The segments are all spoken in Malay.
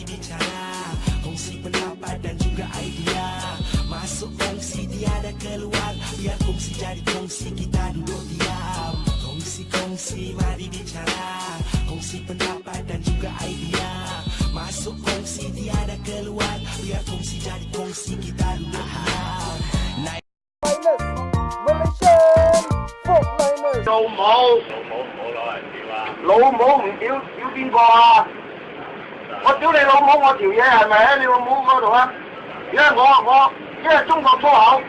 Mari bicara Kongsi pendapat dan juga idea. Masuk kongsi tiada keluar. Biar kongsi jadi kongsi kita duduk diam. Kongsi-kongsi mari bicara. Kongsi pendapat dan juga idea. Masuk kongsi tiada keluar. Biar kongsi jadi kongsi kita duduk diam. Naik. Low mo, low mo, low mo, lah, lah. low mo, low mo, low mo, low mo, low mo, 我屌你老母，我条嘢系咪喺你老母嗰度啊？因为我我因为中国粗口。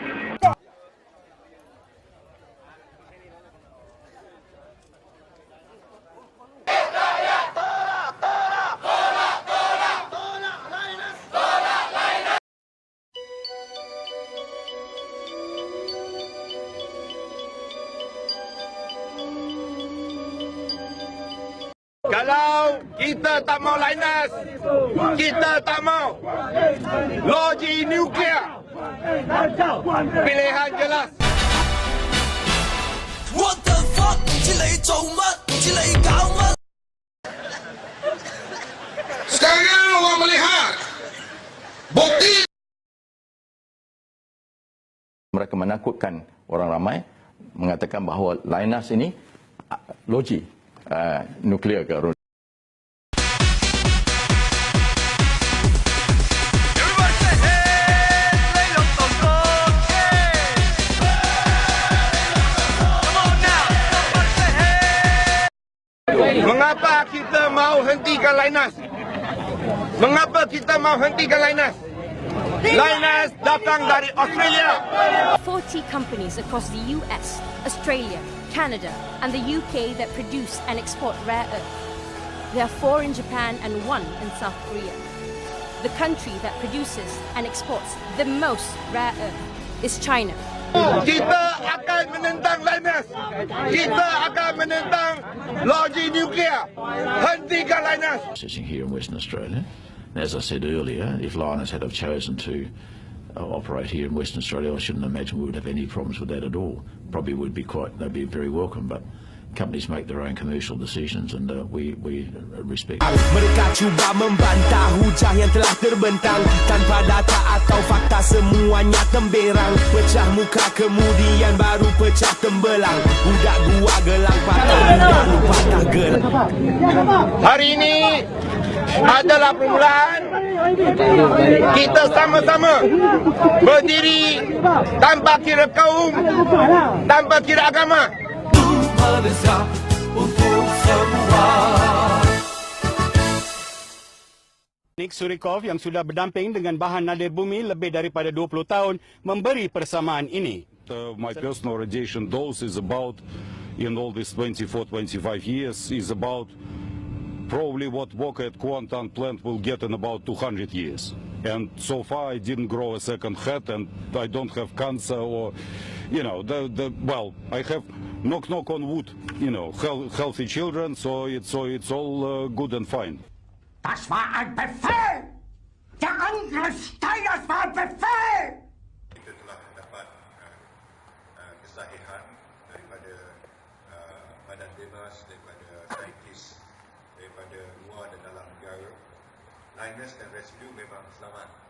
Kalau kita tak mau Linus, kita tak mau logi nuklear. Pilihan jelas. What the fuck 唔知你做乜，唔知你搞乜 Sekarang orang melihat bukti mereka menakutkan orang ramai mengatakan bahawa Linus ini ah, logi uh, nuklear ke Mengapa kita hentikan? Mengapa kita hentikan datang dari Australia. 40 companies across the US, Australia, Canada, and the UK that produce and export rare earth. There are four in Japan and one in South Korea. The country that produces and exports the most rare earth is China. Kita akan menentang Linus. Kita akan menentang logi. Hentikan Linus. processing here in Western Australia. As I said earlier, if Linus had have chosen to uh, operate here in Western Australia, I shouldn't imagine we would have any problems with that at all. Probably would be quite, they'd be very welcome, but companies make their own commercial decisions and uh, we, we respect. Mereka cuba membantah hujah yang telah terbentang. Tanpa data atau fakta semuanya temberang. Pecah muka kemudian baru pecah tembelang. Budak gua gelang patah budak lu patah gelang. Hari ini adalah permulaan. Kita sama-sama berdiri tanpa kira kaum, tanpa kira agama. Nick Surikov yang sudah berdamping dengan bahan nadir bumi lebih daripada 20 tahun memberi persamaan ini. Uh, my personal radiation dose is about, in all these 24, 25 years, is about probably what Walker at Kuantan plant will get in about 200 years. And so far I didn't grow a second head and I don't have cancer or, you know, the, the, well, I have knock knock on wood, you know, heal, healthy children, so it's, so it's all uh, good and fine. Das war ein Befehl! Der Angriff Steiners war ein Befehl! kita telah mendapat kesahihan daripada uh, badan bebas, daripada saintis, daripada luar dan dalam negara. Linus dan residu memang selamat.